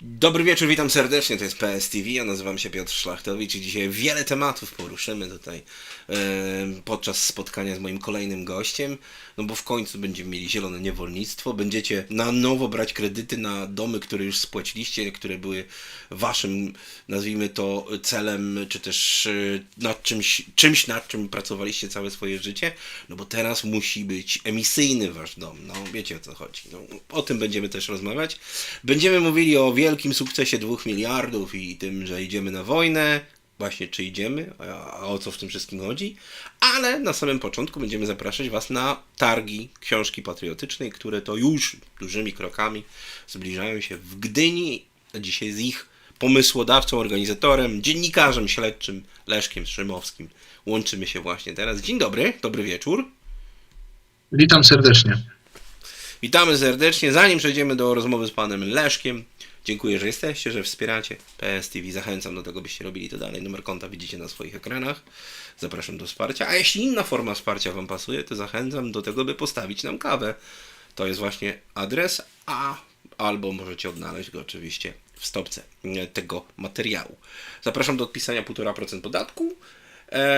Dobry wieczór, witam serdecznie, to jest PS TV, ja nazywam się Piotr Szlachtowicz i dzisiaj wiele tematów poruszymy tutaj e, podczas spotkania z moim kolejnym gościem, no bo w końcu będziemy mieli zielone niewolnictwo, będziecie na nowo brać kredyty na domy, które już spłaciliście, które były waszym, nazwijmy to, celem, czy też e, nad czymś, czymś nad czym pracowaliście całe swoje życie, no bo teraz musi być emisyjny wasz dom, no wiecie o co chodzi, no, o tym będziemy też rozmawiać. Będziemy mówili o wielkim sukcesie dwóch miliardów i tym, że idziemy na wojnę, właśnie czy idziemy, a, o co w tym wszystkim chodzi, ale na samym początku będziemy zapraszać Was na targi książki patriotycznej, które to już dużymi krokami zbliżają się w Gdyni, a dzisiaj z ich pomysłodawcą, organizatorem, dziennikarzem śledczym Leszkiem Szymowskim łączymy się właśnie teraz. Dzień dobry, dobry wieczór. Witam serdecznie. Witamy serdecznie. Zanim przejdziemy do rozmowy z panem Leszkiem, dziękuję, że jesteście, że wspieracie PS TV. Zachęcam do tego, byście robili to dalej. Numer konta widzicie na swoich ekranach. Zapraszam do wsparcia. A jeśli inna forma wsparcia wam pasuje, to zachęcam do tego, by postawić nam kawę. To jest właśnie adres, a albo możecie odnaleźć go oczywiście w stopce tego materiału. Zapraszam do odpisania 1,5% podatku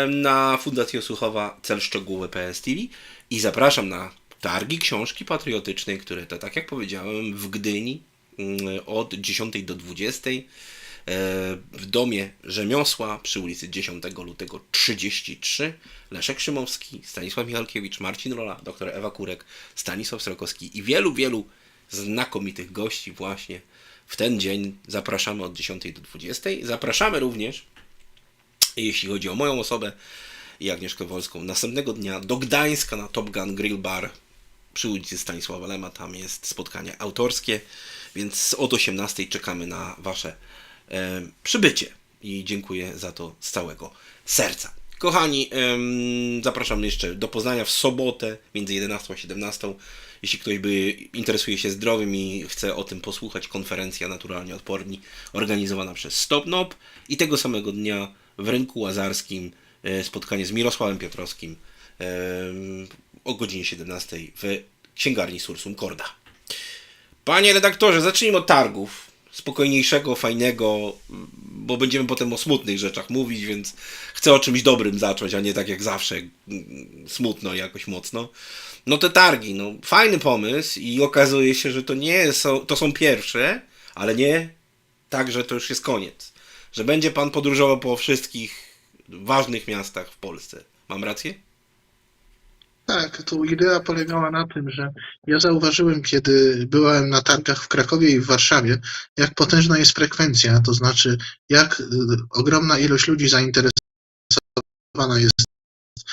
na Fundację Osłuchowa Cel Szczegółowy PS TV i zapraszam na targi książki patriotycznej, które to tak jak powiedziałem w Gdyni od 10 do 20 e, w domie rzemiosła przy ulicy 10 lutego 33 Leszek Szymowski, Stanisław Michalkiewicz, Marcin Rola, dr Ewa Kurek, Stanisław Srokowski i wielu, wielu znakomitych gości właśnie w ten dzień. Zapraszamy od 10 do 20. Zapraszamy również jeśli chodzi o moją osobę i Agnieszkę Wolską, następnego dnia do Gdańska na Top Gun Grill Bar przy ulicy Stanisława Lema. Tam jest spotkanie autorskie, więc od 18 czekamy na Wasze e, przybycie i dziękuję za to z całego serca. Kochani, em, zapraszam jeszcze do Poznania w sobotę między 11 a 17. Jeśli ktoś by interesuje się zdrowiem i chce o tym posłuchać, konferencja Naturalnie Odporni organizowana przez StopNop i tego samego dnia w Rynku Łazarskim e, spotkanie z Mirosławem Piotrowskim o godzinie 17 w księgarni Sursum Corda. Panie redaktorze, zacznijmy od targów. Spokojniejszego, fajnego, bo będziemy potem o smutnych rzeczach mówić, więc chcę o czymś dobrym zacząć, a nie tak jak zawsze smutno jakoś mocno. No te targi, no fajny pomysł i okazuje się, że to nie są, to są pierwsze, ale nie tak, że to już jest koniec. Że będzie pan podróżował po wszystkich ważnych miastach w Polsce. Mam rację? Tak, tu idea polegała na tym, że ja zauważyłem, kiedy byłem na targach w Krakowie i w Warszawie, jak potężna jest frekwencja, to znaczy jak y, ogromna ilość ludzi zainteresowana jest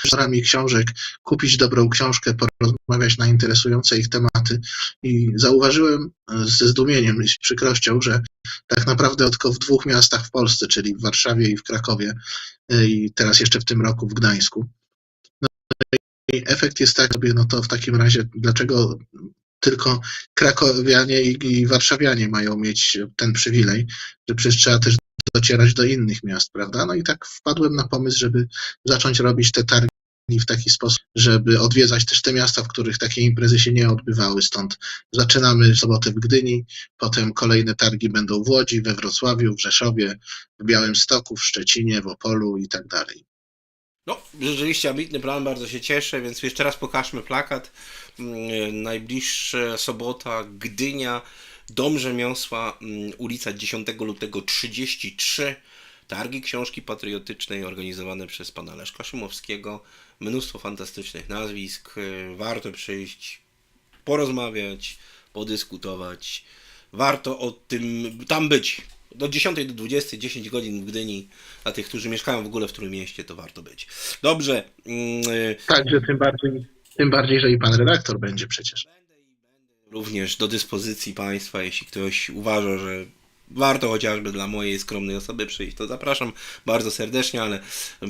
autorami książek, kupić dobrą książkę, porozmawiać na interesujące ich tematy. I zauważyłem y, ze zdumieniem i z przykrością, że tak naprawdę tylko w dwóch miastach w Polsce, czyli w Warszawie i w Krakowie, y, i teraz jeszcze w tym roku w Gdańsku, efekt jest tak sobie, no to w takim razie dlaczego tylko krakowianie i, i warszawianie mają mieć ten przywilej, że przecież trzeba też docierać do innych miast, prawda? No i tak wpadłem na pomysł, żeby zacząć robić te targi w taki sposób, żeby odwiedzać też te miasta, w których takie imprezy się nie odbywały. Stąd zaczynamy sobotę w Gdyni, potem kolejne targi będą w Łodzi, we Wrocławiu, w Rzeszowie, w Białymstoku, w Szczecinie, w Opolu i tak dalej. No, rzeczywiście ambitny plan, bardzo się cieszę, więc jeszcze raz pokażmy plakat. Mm, Najbliższa sobota, Gdynia, Dom Rzemiosła, mm, ulica 10 lutego 33. Targi książki patriotycznej organizowane przez pana Leszka Szymowskiego. Mnóstwo fantastycznych nazwisk. Warto przyjść, porozmawiać, podyskutować. Warto o tym tam być. Do 10 do 20, 10 godzin w Gdyni. Dla tych, którzy mieszkają w ogóle w Trójmieście, to warto być. Dobrze. mm, Także tym bardziej, tym bardziej, że i pan redaktor będzie przecież. również do dyspozycji Państwa, jeśli ktoś uważa, że warto chociażby dla mojej skromnej osoby przyjść, to zapraszam bardzo serdecznie, ale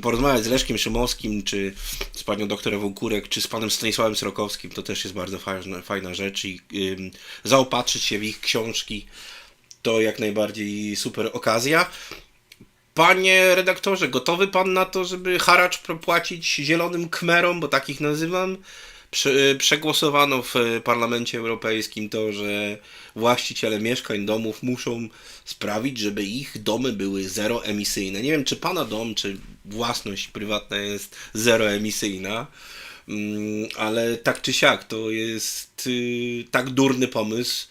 porozmawiać z Leszkiem Szymowskim, czy z panią doktor Ewą Kurek, czy z panem Stanisławem Srokowskim, to też jest bardzo fajna, fajna rzecz i ym, zaopatrzyć się w ich książki, to jak najbardziej super okazja. Panie redaktorze, gotowy pan na to, żeby haracz płacić zielonym kmerom, bo takich nazywam, Prze- Przegłosowano w Parlamencie Europejskim to, że właściciele mieszkań, domów muszą sprawić, żeby ich domy były zeroemisyjne. Nie wiem, czy pana dom, czy własność prywatna jest zeroemisyjna, mm, ale tak czy siak to jest y, tak durny pomysł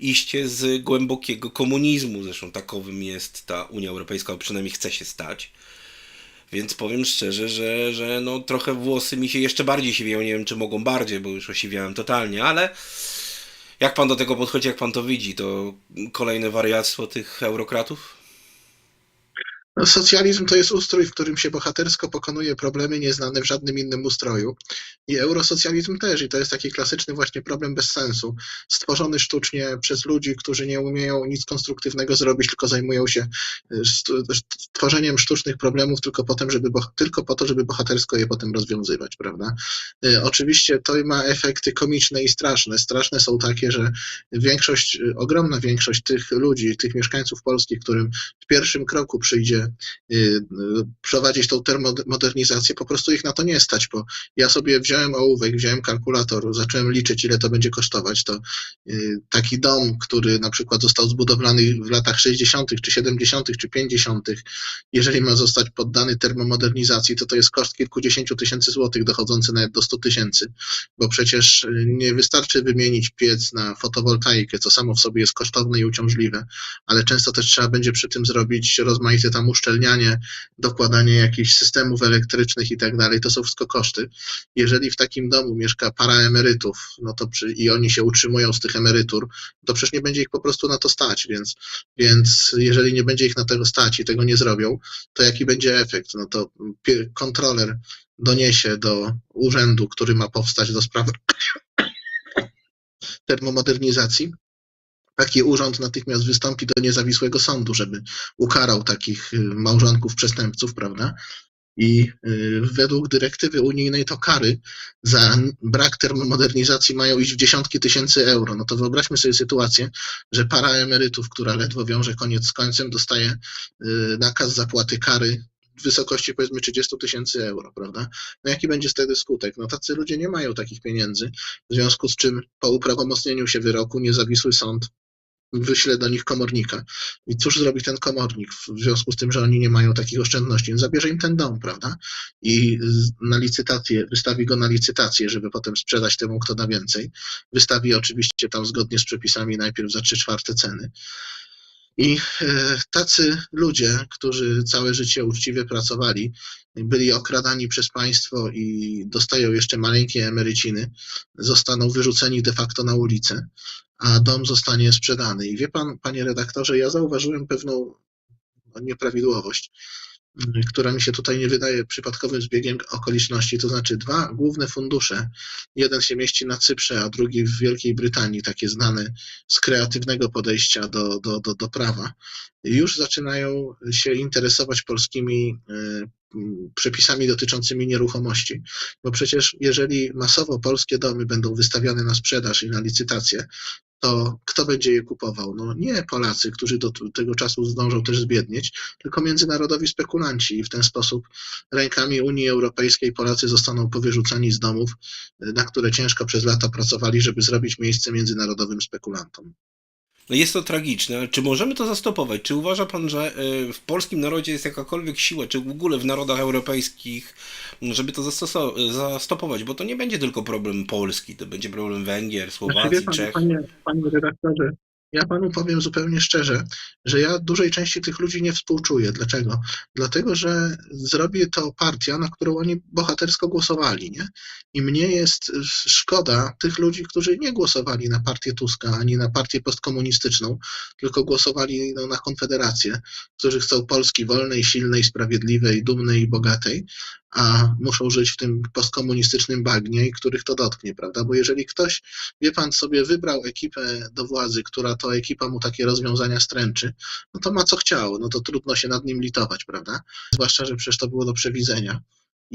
iście z głębokiego komunizmu. Zresztą takowym jest ta Unia Europejska, a przynajmniej chce się stać. Więc powiem szczerze, że, że no trochę włosy mi się jeszcze bardziej siwieją. Nie wiem, czy mogą bardziej, bo już osiwiałem totalnie, ale jak pan do tego podchodzi, jak pan to widzi? To kolejne wariactwo tych eurokratów? No, socjalizm to jest ustrój, w którym się bohatersko pokonuje problemy nieznane w żadnym innym ustroju. I eurosocjalizm też. I to jest taki klasyczny właśnie problem bez sensu. Stworzony sztucznie przez ludzi, którzy nie umieją nic konstruktywnego zrobić, tylko zajmują się y, tworzeniem sztucznych problemów tylko po, tym, żeby, tylko po to, żeby bohatersko je potem rozwiązywać, prawda? Y, Oczywiście to ma efekty komiczne i straszne. Straszne są takie, że większość, y, ogromna większość tych ludzi, tych mieszkańców Polski, którym w pierwszym kroku przyjdzie y, y, prowadzić tą termomodernizację, po prostu ich na to nie stać, bo ja sobie wziąłem ołówek, wziąłem kalkulator, zacząłem liczyć, ile to będzie kosztować, to y, taki dom, który na przykład został zbudowany w latach 60., czy 70., czy 50., jeżeli ma zostać poddany termomodernizacji, to to jest koszt kilkudziesięciu tysięcy złotych, dochodzący nawet do 100 tysięcy, bo przecież nie wystarczy wymienić piec na fotowoltaikę, co samo w sobie jest kosztowne i uciążliwe, ale często też trzeba będzie przy tym zrobić rozmaite tam uszczelnianie, dokładanie jakichś systemów elektrycznych i tak dalej. To są wszystko koszty. Jeżeli w takim domu mieszka para emerytów, no to przy, i oni się utrzymują z tych emerytur, to przecież nie będzie ich po prostu na to stać, więc, więc jeżeli nie będzie ich na tego stać i tego nie zrobią, to jaki będzie efekt? No to kontroler doniesie do urzędu, który ma powstać do spraw termomodernizacji, taki urząd natychmiast wystąpi do niezawisłego sądu, żeby ukarał takich y, małżonków przestępców, prawda? I y, według dyrektywy unijnej to kary za brak termomodernizacji mają iść w dziesiątki tysięcy euro. No to wyobraźmy sobie sytuację, że para emerytów, która ledwo wiąże koniec z końcem, dostaje y, nakaz zapłaty kary w wysokości powiedzmy 30 tysięcy euro, prawda? No jaki będzie wtedy skutek? No tacy ludzie nie mają takich pieniędzy, w związku z czym po uprawomocnieniu się wyroku niezawisły sąd wyśle do nich komornika. I cóż zrobi ten komornik w związku z tym, że oni nie mają takich oszczędności? On zabierze im ten dom, prawda? I na licytację, wystawi go na licytację, żeby potem sprzedać temu, kto da więcej. Wystawi oczywiście tam zgodnie z przepisami najpierw za trzy czwarte ceny. I e, tacy ludzie, którzy całe życie uczciwie pracowali, byli okradani przez państwo i dostają jeszcze maleńkie emeryciny, zostaną wyrzuceni de facto na ulicę, a dom zostanie sprzedany. I wie pan, panie redaktorze, ja zauważyłem pewną no, nieprawidłowość, m, która mi się tutaj nie wydaje przypadkowym zbiegiem okoliczności. To znaczy, dwa główne fundusze, jeden się mieści na Cyprze, a drugi w Wielkiej Brytanii, takie znane z kreatywnego podejścia do, do, do, do prawa, już zaczynają się interesować polskimi e, przepisami dotyczącymi nieruchomości. Bo przecież jeżeli masowo polskie domy będą wystawiane na sprzedaż i na licytację, to kto będzie je kupował? No nie Polacy, którzy do tego czasu zdążą też zbiednieć, tylko międzynarodowi spekulanci i w ten sposób rękami Unii Europejskiej Polacy zostaną powyrzucani z domów, na które ciężko przez lata pracowali, żeby zrobić miejsce międzynarodowym spekulantom. No jest to tragiczne. Czy możemy to zastopować? Czy uważa pan, że y, w polskim narodzie jest jakakolwiek siła, czy w ogóle w narodach europejskich, żeby to zastopować? Bo to nie będzie tylko problem Polski, to będzie problem Węgier, Znaczy, Słowacji, pan, Czech. panie, panie redaktorze, ja panu powiem zupełnie szczerze, że ja dużej części tych ludzi nie współczuję. Dlaczego? Dlatego, że zrobi to partia, na którą oni bohatersko głosowali, nie? I mnie jest szkoda tych ludzi, którzy nie głosowali na partię Tuska ani na partię postkomunistyczną, tylko głosowali no, na Konfederację, którzy chcą Polski wolnej, silnej, sprawiedliwej, dumnej i bogatej, a muszą żyć w tym postkomunistycznym bagnie, i których to dotknie, prawda? Bo jeżeli ktoś wie pan, sobie wybrał ekipę do władzy, która to ekipa mu takie rozwiązania stręczy, no to ma co chciał, no to trudno się nad nim litować, prawda? Zwłaszcza, że przecież to było do przewidzenia.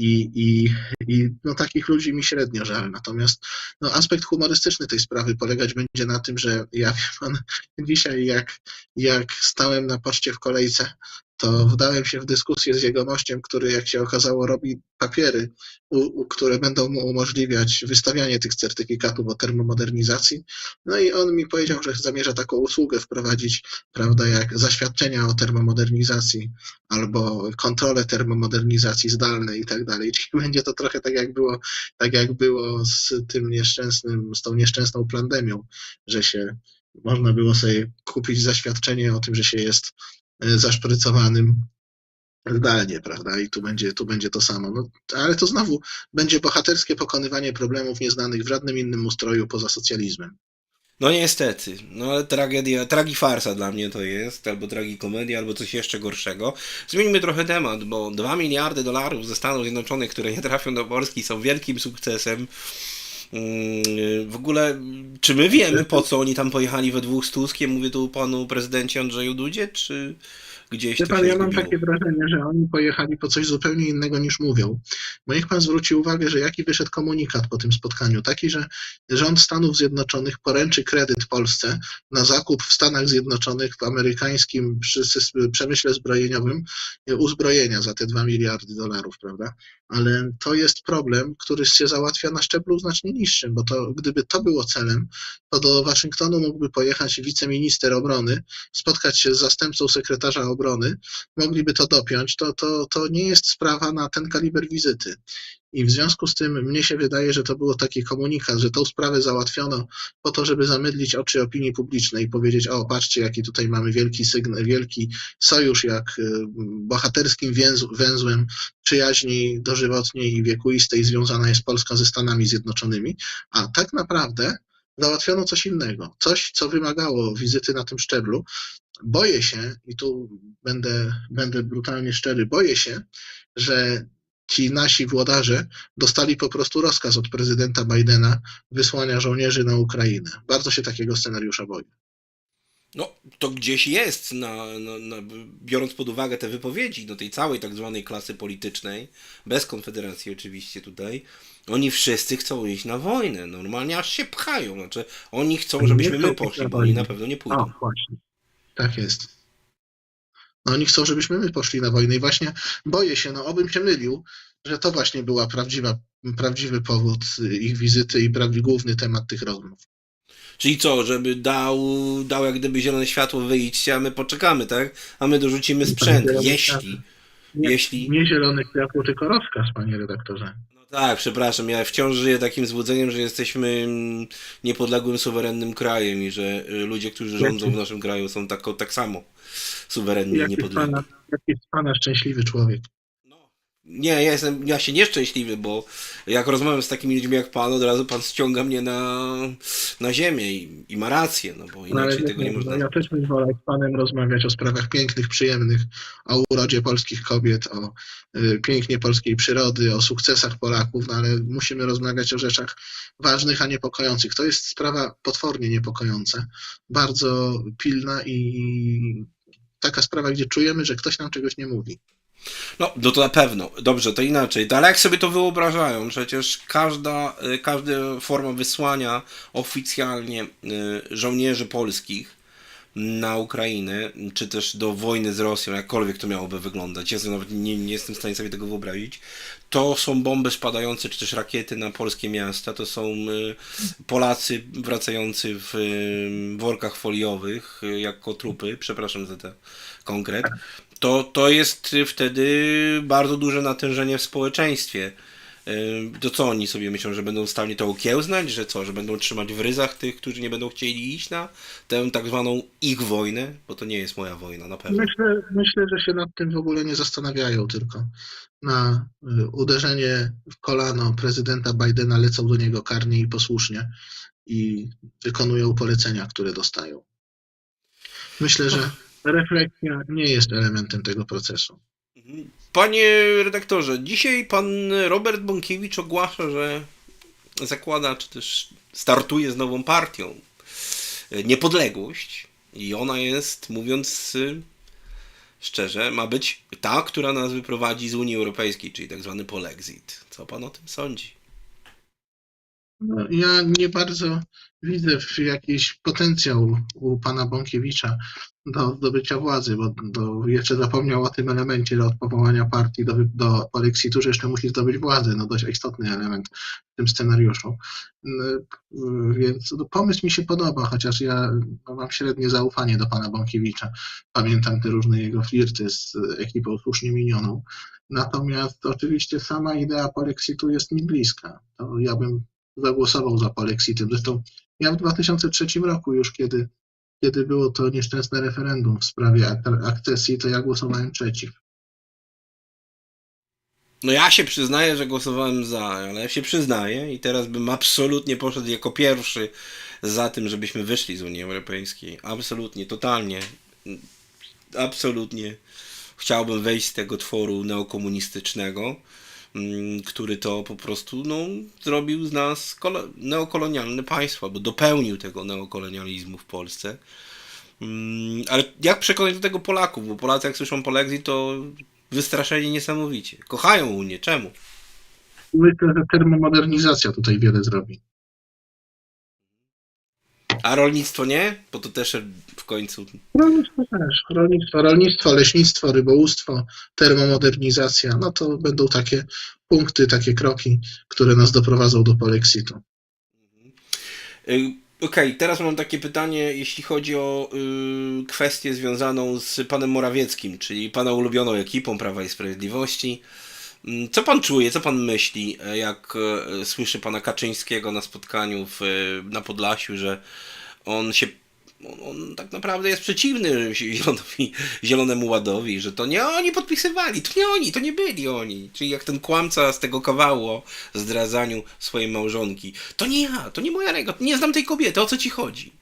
I, i, i no, takich ludzi mi średnio żal. Natomiast no, aspekt humorystyczny tej sprawy polegać będzie na tym, że ja wie pan, dzisiaj jak, jak stałem na poczcie w kolejce to wdałem się w dyskusję z jegomościem, który jak się okazało robi papiery, u, u, które będą mu umożliwiać wystawianie tych certyfikatów o termomodernizacji. No i on mi powiedział, że zamierza taką usługę wprowadzić, prawda, jak zaświadczenia o termomodernizacji albo kontrolę termomodernizacji zdalnej i tak dalej. Czyli będzie to trochę tak jak było, tak jak było z tym nieszczęsnym, z tą nieszczęsną pandemią, że się można było sobie kupić zaświadczenie o tym, że się jest zaszprycowanym zdalnie, prawda? I tu będzie, tu będzie to samo. No, ale to znowu będzie bohaterskie pokonywanie problemów nieznanych w żadnym innym ustroju poza socjalizmem. No niestety, no ale tragedia, tragifarsa dla mnie to jest, albo tragikomedia, albo coś jeszcze gorszego. Zmieńmy trochę temat, bo 2 miliardy dolarów ze Stanów Zjednoczonych, które nie trafią do Polski są wielkim sukcesem. Mm, W ogóle, czy my wiemy po co oni tam pojechali we dwóch z Tuskiem? Mówię tu panu prezydencie Andrzeju Dudzie, czy gdzieś Wie pan, ja mam zgubiło? takie wrażenie, że oni pojechali po coś zupełnie innego niż mówią. Bo niech pan zwróci uwagę, że jaki wyszedł komunikat po tym spotkaniu? Taki, że rząd Stanów Zjednoczonych poręczy kredyt Polsce na zakup w Stanach Zjednoczonych w amerykańskim przemyśle zbrojeniowym e, uzbrojenia za te 2 miliardy dolarów, prawda? Ale to jest problem, który się załatwia na szczeblu znacznie niższym, bo to gdyby to było celem, to do Waszyngtonu mógłby pojechać wiceminister obrony, spotkać się z zastępcą sekretarza obrony, mogliby to dopiąć, to, to, to nie jest sprawa na ten kaliber wizyty. I w związku z tym mnie się wydaje, że to było taki komunikat, że tą sprawę załatwiono po to, żeby zamydlić oczy opinii publicznej i powiedzieć, o patrzcie, jaki tutaj mamy wielki sygnał, wielki sojusz, jak y, bohaterskim węzłem przyjaźni dożywotniej i wiekuistej związana jest Polska ze Stanami Zjednoczonymi, a tak naprawdę załatwiono coś innego, coś, co wymagało wizyty na tym szczeblu. Boję się, i tu będę, będę brutalnie szczery, boję się, że ci nasi włodarze dostali po prostu rozkaz od prezydenta Bidena wysłania żołnierzy na Ukrainę. Bardzo się takiego scenariusza boję. No, to gdzieś jest, na, na, na, biorąc pod uwagę te wypowiedzi no, tej całej tak zwanej klasy politycznej, bez Konfederacji oczywiście tutaj, oni wszyscy chcą iść na wojnę. Normalnie aż się pchają. Znaczy, oni chcą, żebyśmy my poszli, bo oni na pewno nie pójdą. O, właśnie. Tak jest. No, oni chcą, żebyśmy my poszli na wojnę i właśnie boję się, no obym się mylił, że to właśnie była prawdziwa, prawdziwy powód ich wizyty i prawi, główny temat tych rozmów. Czyli co, żeby dał, dał jak gdyby zielone światło, wyjdźcie, a my poczekamy, tak? A my dorzucimy sprzęt, jeśli, Nie, jeśli... nie zielone światło, tylko rozkaz, panie redaktorze. Tak, przepraszam, ja wciąż żyję takim złudzeniem, że jesteśmy niepodległym, suwerennym krajem i że y, ludzie, którzy rządzą w naszym kraju są tak, tak samo suwerenni i Jaki niepodlegli. pana, jaki jest pana szczęśliwy człowiek. No. Nie, ja jestem, ja się nieszczęśliwy, bo jak rozmawiam z takimi ludźmi jak pan, od razu pan ściąga mnie na, na ziemię i, i ma rację, no bo No, ale inaczej tego nie pan, można no, ja też bym wolał z panem rozmawiać o sprawach pięknych, przyjemnych, o urodzie polskich kobiet, o y, pięknie polskiej przyrody, o sukcesach Polaków, no ale musimy rozmawiać o rzeczach ważnych, a niepokojących. To jest sprawa potwornie niepokojąca, bardzo pilna i taka sprawa, gdzie czujemy, że ktoś nam czegoś nie mówi. No, no to na pewno. Dobrze, to inaczej. Ale jak sobie to wyobrażają? Przecież każda, y, każda forma wysłania oficjalnie y, żołnierzy polskich na Ukrainę, czy też do wojny z Rosją, jakkolwiek to miałoby wyglądać, ja sobie nawet nie, nie jestem w stanie sobie tego wyobrazić, to są bomby spadające, czy też rakiety na polskie miasta, to są y, Polacy wracający w workach foliowych, jako trupy, przepraszam za ten konkret, to, to jest wtedy bardzo duże natężenie w społeczeństwie. Yy, To co oni sobie myślą, że będą stali to okiełznać, że co, że będą trzymać w ryzach tych, którzy nie będą chcieli iść na tę tak zwaną ich wojnę, bo to nie jest moja wojna, na pewno. Myślę, myślę, że się nad tym w ogóle nie zastanawiają, tylko na y, uderzenie w kolano prezydenta Bidena lecą do niego karnie i posłusznie i wykonują polecenia, które dostają. Myślę, że refleksja nie jest elementem tego procesu. Mhm. Panie redaktorze, dzisiaj pan Robert Bąkiewicz ogłasza, że zakłada, czy też startuje z nową partią Niepodległość i ona jest, mówiąc szczerze, ma być ta, która nas wyprowadzi z Unii Europejskiej, czyli tak zwany polexit. Co pan o tym sądzi? No, ja nie bardzo widzę w jakiś potencjał u pana Bąkiewicza do zdobycia władzy, bo do, jeszcze zapomniał o tym elemencie od powołania partii do, do polexitu, że jeszcze musi zdobyć władzę. No dość istotny element w tym scenariuszu. Mm, Więc no, pomysł mi się podoba, chociaż ja no, mam średnie zaufanie do pana Bąkiewicza. Pamiętam te różne jego flirty z ekipą słusznie minioną. Natomiast oczywiście sama idea polexitu jest mi bliska. To ja bym zagłosował za polexitem. Zresztą ja w 2003 roku już, kiedy, kiedy było to nieszczęsne referendum w sprawie ak- akcesji, to ja głosowałem przeciw. No ja się przyznaję, że głosowałem za, ale ja się przyznaję i teraz bym absolutnie poszedł jako pierwszy za tym, żebyśmy wyszli z Unii Europejskiej. Absolutnie, totalnie. Absolutnie. Chciałbym wejść z tego tworu neokomunistycznego, który to po prostu no, zrobił z nas kolo- neokolonialne państwo, bo dopełnił tego neokolonializmu w Polsce. Mm, Ale jak przekonać do tego Polaków? Bo Polacy jak słyszą polexit, to wystraszeni niesamowicie. Kochają Unię. Czemu? Myślę, że termomodernizacja tutaj wiele zrobi. A rolnictwo nie? Bo to też w końcu. Rolnictwo też. Rolnictwo, rolnictwo, leśnictwo, rybołówstwo, termomodernizacja, no to będą takie punkty, takie kroki, które nas doprowadzą do polexitu. Y, Okej, teraz mam takie pytanie, jeśli chodzi o y, kwestię związaną z panem Morawieckim, czyli pana ulubioną ekipą Prawa i Sprawiedliwości. Mm, Co pan czuje, co pan myśli, e, jak e, słyszy pana Kaczyńskiego na spotkaniu w, e, na Podlasiu, że on się. On, on tak naprawdę jest przeciwny zielonowi, Zielonemu Ładowi, że to nie oni podpisywali, to nie oni, to nie byli oni. Czyli jak ten kłamca z tego kawału o zdradzaniu swojej małżonki. To nie ja, to nie moja ręka, nie znam tej kobiety, o co ci chodzi?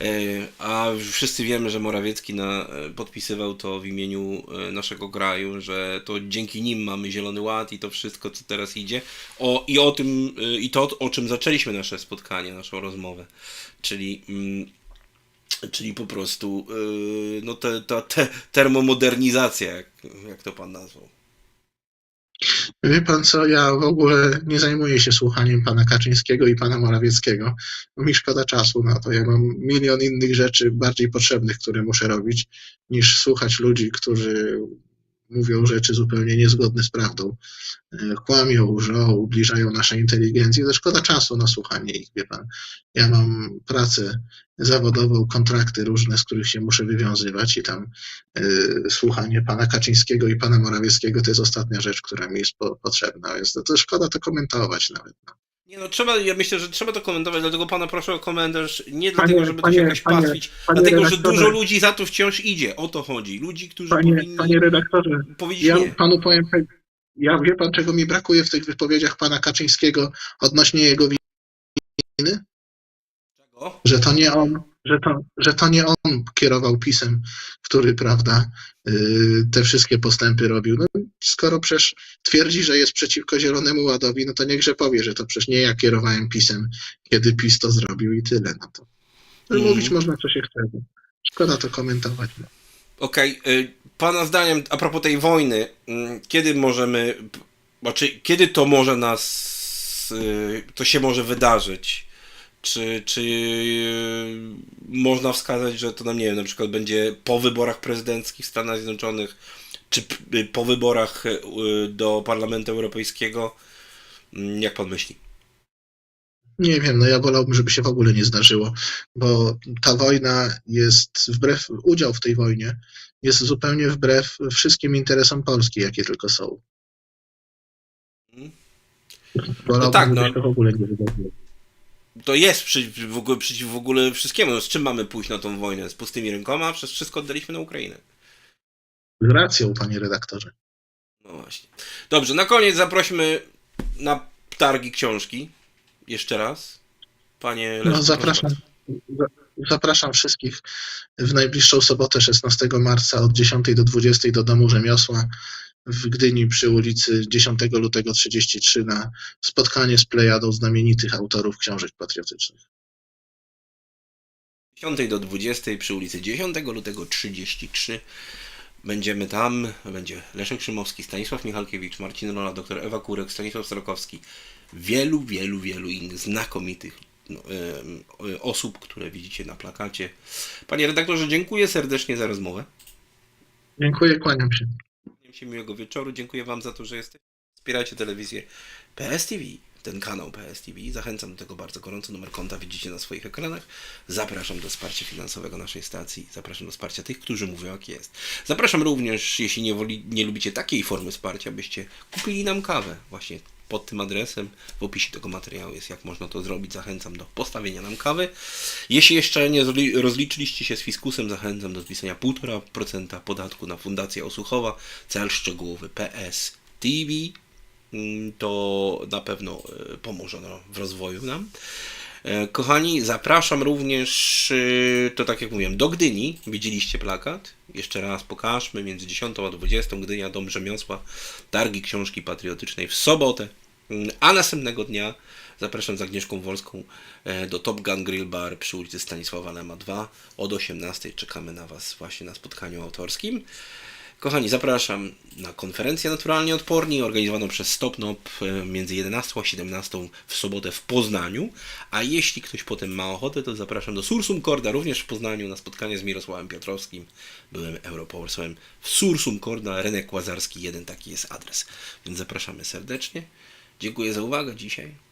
E, A wszyscy wiemy, że Morawiecki na, e, podpisywał to w imieniu e, naszego kraju, że to dzięki nim mamy Zielony Ład i to wszystko, co teraz idzie. O, I o tym, i to, o czym zaczęliśmy nasze spotkanie, naszą rozmowę. Czyli, mm, czyli po prostu no te, ta te, termomodernizacja, jak, jak to pan nazwał. Wie pan co, ja w ogóle nie zajmuję się słuchaniem pana Kaczyńskiego i pana Morawieckiego. Mi szkoda czasu na to. Ja mam milion innych rzeczy bardziej potrzebnych, które muszę robić, niż słuchać ludzi, którzy mówią rzeczy zupełnie niezgodne z prawdą. E, Kłamią, łżą, ubliżają naszej inteligencji. To szkoda czasu na słuchanie ich, wie pan. Ja mam pracę zawodową, kontrakty różne, z których się muszę wywiązywać i tam y, słuchanie pana Kaczyńskiego i pana Morawieckiego to jest ostatnia rzecz, która mi jest po, potrzebna, więc to, to szkoda to komentować nawet. No. Nie no, trzeba, ja myślę, że trzeba to komentować, dlatego pana proszę o komentarz, nie dlatego, żeby to panie- się jakoś panie- pastwić, panie dlatego, że dużo ludzi za to wciąż idzie, o to chodzi. Ludzi, którzy Panie, powinni panie redaktorze, powiedzieć ja nie. panu powiem, ja wie pan czego mi brakuje w tych wypowiedziach pana Kaczyńskiego odnośnie jego winy? Czego? Że to nie on, że to, że to nie on kierował pisem, który, prawda, y, te wszystkie postępy robił. No, skoro przecież twierdzi, że jest przeciwko Zielonemu Ładowi, no to niechże powie, że to przecież nie ja kierowałem pisem, kiedy PiS to zrobił i tyle. No to Mhm. mówić można, co się chce. Szkoda to komentować. No. Okej, y, pana zdaniem, a propos tej wojny, mm, kiedy możemy, znaczy, kiedy to może nas, y, to się może wydarzyć? Czy, czy y, można wskazać, że to nam, nie wiem, na przykład będzie po wyborach prezydenckich w Stanach Zjednoczonych, czy y, po wyborach y, do Parlamentu Europejskiego? Mm, Jak pan myśli? Nie wiem, no ja wolałbym, żeby się w ogóle nie zdarzyło, bo ta wojna jest wbrew, udział w tej wojnie jest zupełnie wbrew wszystkim interesom Polski, jakie tylko są. Mhm. Wolałbym, tak, żeby no. się w ogóle nie wydarzyło. To jest przy, w ogóle, przeciw w ogóle wszystkiemu. No, z czym mamy pójść na tą wojnę? Z pustymi rękoma? Przez wszystko oddaliśmy na Ukrainę. Z racją, panie redaktorze. No właśnie. Dobrze, na koniec zaprośmy na targi książki. Jeszcze raz. Panie No, Leszku, zapraszam. Zapraszam wszystkich w najbliższą sobotę 16 marca od 10 do 20 do Domu Rzemiosła w Gdyni przy ulicy 10 lutego 33 na spotkanie z plejadą znamienitych autorów książek patriotycznych. 10 do 20 przy ulicy 10 lutego 33. Będziemy tam. Będzie Leszek Szymowski, Stanisław Michalkiewicz, Marcin Rola, dr Ewa Kurek, Stanisław Strokowski, wielu, wielu, wielu innych znakomitych no, e, osób, które widzicie na plakacie. Panie redaktorze, dziękuję serdecznie za rozmowę. Dziękuję, kłaniam się. Się miłego wieczoru. Dziękuję Wam za to, że jesteście. Wspieracie telewizję PSTV, ten kanał PSTV. Zachęcam do tego bardzo gorąco. Numer konta widzicie na swoich ekranach. Zapraszam do wsparcia finansowego naszej stacji. Zapraszam do wsparcia tych, którzy mówią jak jest. Zapraszam również, jeśli nie, woli, nie lubicie takiej formy wsparcia, byście kupili nam kawę. Właśnie pod tym adresem w opisie tego materiału jest jak można to zrobić. Zachęcam do postawienia nam kawy. Jeśli jeszcze nie zli- rozliczyliście się z fiskusem, zachęcam do zpisania 1,5% podatku na Fundację Osłuchowa. Cel szczegółowy PS TV. Mm, To na pewno e, pomoże no, w rozwoju nam. E, Kochani, zapraszam również, e, to tak jak mówiłem, do Gdyni. Widzieliście plakat? Jeszcze raz pokażmy, między 10 a 20 Gdynia, Dom Rzemiosła, Targi Książki Patriotycznej w sobotę, Mm, a następnego dnia zapraszam z Agnieszką Wolską do Top Gun Grill Bar przy ulicy Stanisława Lema 2. Od 18 czekamy na Was właśnie na spotkaniu autorskim. Kochani, zapraszam na konferencję Naturalnie Odporni, organizowaną przez Stopnop e, między 11 a 17 w sobotę w Poznaniu. A jeśli ktoś potem ma ochotę, to zapraszam do Sursum Corda, również w Poznaniu, na spotkanie z Mirosławem Piotrowskim, byłem europosłem w Sursum Corda, Renek Łazarski, jeden taki jest adres. Więc zapraszamy serdecznie. Dziękuję za uwagę dzisiaj.